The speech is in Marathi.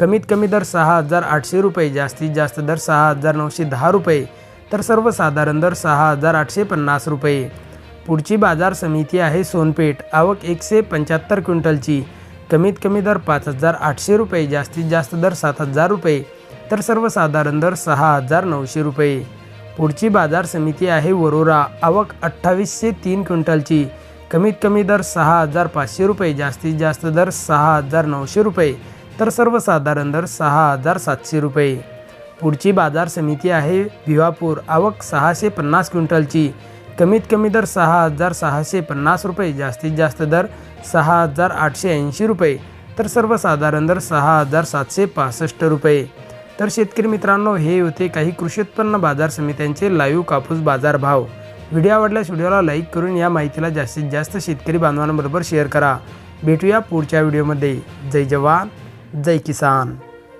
कमीत कमी दर सहा हजार आठशे रुपये जास्तीत जास्त दर सहा हजार नऊशे दहा रुपये तर सर्वसाधारण दर सहा हजार आठशे पन्नास रुपये. पुढची बाजार समिती आहे सोनपेठ आवक एकशे पंच्याहत्तर क्विंटलची. कमीत कमी दर पाच हजार आठशे रुपये जास्तीत जास्त दर सात हजार रुपये तर सर्वसाधारण दर सहा हजार नऊशे रुपये. पुढची बाजार समिती आहे वरोरा आवक अठ्ठावीसशे तीन क्विंटलची. कमीत कमी दर सहा हजार पाचशे रुपये जास्तीत जास्त दर सहा हजार नऊशे रुपये तर सर्वसाधारण दर सहा हजार सातशे रुपये. पुढची बाजार समिती आहे भिवापूर. आवक सहाशे पन्नास क्विंटलची. कमीत कमी दर सहा हजार सहाशे पन्नास रुपये. जास्तीत जास्त दर सहा हजार आठशे ऐंशी रुपये. तर सर्वसाधारण दर सहा हजार सातशे पासष्ट रुपये. तर शेतकरी मित्रांनो हे होते काही कृषी उत्पन्न बाजार समित्यांचे लाईव्ह कापूस बाजार भाव. व्हिडिओ आवडल्यास व्हिडिओला लाईक करून या माहितीला जास्तीत जास्त शेतकरी बांधवांबरोबर शेअर करा. भेटूया पुढच्या व्हिडिओमध्ये. जय जवान. जय किसान।